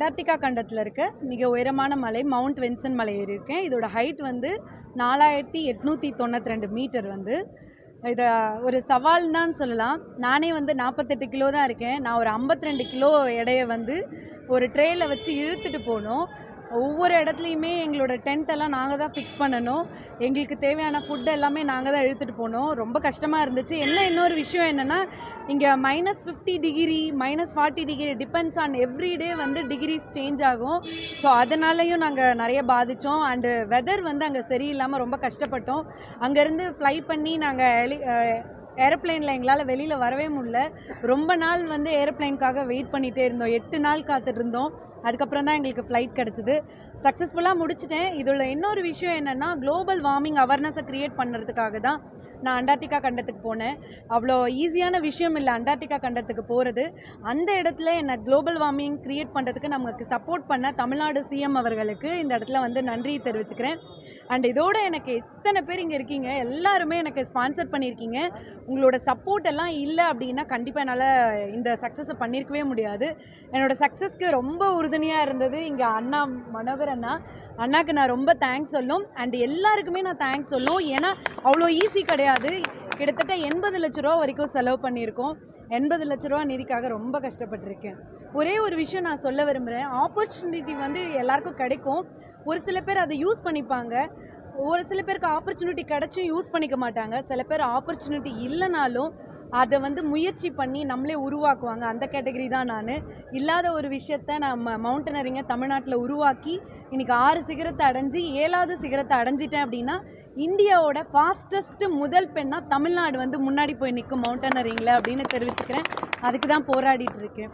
Antarctica கண்டத்தில் இருக்க மிக உயரமான மலை மவுண்ட் வென்சன் மலை ஏறி இருக்கேன். இதோட ஹைட் வந்து நாலாயிரத்தி எட்நூற்றி தொண்ணூற்றி ரெண்டு மீட்டர் வந்து. இதை ஒரு சவால் தான் சொல்லலாம். நானே வந்து நாற்பத்தெட்டு கிலோ தான் இருக்கேன். நான் ஒரு 52 கிலோ எடையை வந்து ஒரு ட்ரேயில் வச்சு இழுத்துட்டு போனோம். ஒவ்வொரு இடத்துலையுமே எங்களோட டென்ட் எல்லாம் நாங்கள் தான் ஃபிக்ஸ் பண்ணணும். எங்களுக்கு தேவையான ஃபுட் எல்லாமே நாங்கள் தான் எடுத்துகிட்டு போனோம் ரொம்ப கஷ்டமாக இருந்துச்சு. என்ன இன்னொரு விஷயம் என்னென்னா இங்கே minus fifty degree minus forty degree depends on every day வந்து டிகிரிஸ் சேஞ்ச் ஆகும். ஸோ அதனாலையும் நாங்கள் நிறைய பாதித்தோம் அண்டு வெதர் வந்து அங்கே சரியில்லாமல் ரொம்ப கஷ்டப்பட்டோம். அங்கேருந்து ஃப்ளை பண்ணி நாங்கள் ஹெலி ஏரோப்ளைனில் எங்களால் வெளியில் வரவே முடியல. ரொம்ப நாள் வந்து ஏரோப்ளைனுக்காக வெயிட் பண்ணிகிட்டே இருந்தோம். எட்டு நாள் காத்துட்டு இருந்தோம் அதுக்கப்புறம் தான் எங்களுக்கு ஃப்ளைட் கிடச்சிது. சக்ஸஸ்ஃபுல்லாக முடிச்சிட்டேன். இதில் இன்னொரு விஷயம் என்னென்னா குளோபல் வார்மிங் அவேர்னஸை க்ரியேட் பண்ணுறதுக்காக தான் நான் அண்டார்டிகா கண்டத்துக்கு போனேன். அவ்வளோ ஈஸியான விஷயம் இல்லை. அண்டார்டிகா கண்டத்துக்கு போகிறது அந்த இடத்துல என்னை குளோபல் வார்மிங் க்ரியேட் பண்ணுறதுக்கு நமக்கு சப்போர்ட் பண்ண தமிழ்நாடு சிஎம் அவர்களுக்கு இந்த இடத்துல வந்து நன்றி தெரிவிச்சுக்கிறேன். அண்ட் இதோட எனக்கு எத்தனை பேர் இங்கே இருக்கீங்க? எல்லாருமே எனக்கு ஸ்பான்சர் பண்ணியிருக்கீங்க. உங்களோட சப்போர்ட் எல்லாம் இல்லை அப்படின்னா கண்டிப்பாக என்னால் இந்த சக்ஸஸை பண்ணியிருக்கவே முடியாது. என்னோட சக்ஸஸ்க்கு ரொம்ப உறுதுணையாக இருந்தது இங்கே அண்ணா மனோகர் அண்ணா. அண்ணாக்கு நான் ரொம்ப தேங்க்ஸ் சொல்லும். அண்ட் எல்லாருக்குமே நான் தேங்க்ஸ் சொல்லும். ஏன்னா அவ்வளோ ஈஸி கிடையாது. கிட்டத்தட்ட எண்பது லட்ச ரூபா வரைக்கும் செலவு பண்ணியிருக்கோம். எண்பது லட்ச ரூபா நிதிக்காக ரொம்ப கஷ்டப்பட்டிருக்கேன். ஒரே ஒரு விஷயம் நான் சொல்ல விரும்புகிறேன் ஆப்பர்ச்சுனிட்டி வந்து எல்லாருக்கும் கிடைக்கும். ஒரு சில பேர் அதை யூஸ் பண்ணிப்பாங்க. ஒரு சில பேருக்கு ஆப்பர்ச்சுனிட்டி கிடைச்சும் யூஸ் பண்ணிக்க மாட்டாங்க. சில பேர் ஆப்பர்ச்சுனிட்டி இல்லைனாலும் அதை வந்து முயற்சி பண்ணி நம்மளே உருவாக்குவாங்க. அந்த கேட்டகரி தான் நான். இல்லாத ஒரு விஷயத்த நம்ம மவுண்டனரிங்க தமிழ்நாட்டில் உருவாக்கி இன்னைக்கு ஆறு சிகரத்தை அடைஞ்சு ஏழாவது சிகரத்தை அடைஞ்சிட்டேன் அப்படின்னா இந்தியாவோட ஃபாஸ்டஸ்ட்டு முதல் பெண்ணாக தமிழ்நாடு வந்து முன்னாடி போய் நிற்கும் மவுண்டனரிங்கில் அப்படின்னு தெரிவிச்சுக்கிறேன். அதுக்கு தான் போராடிட்டு இருக்கேன்.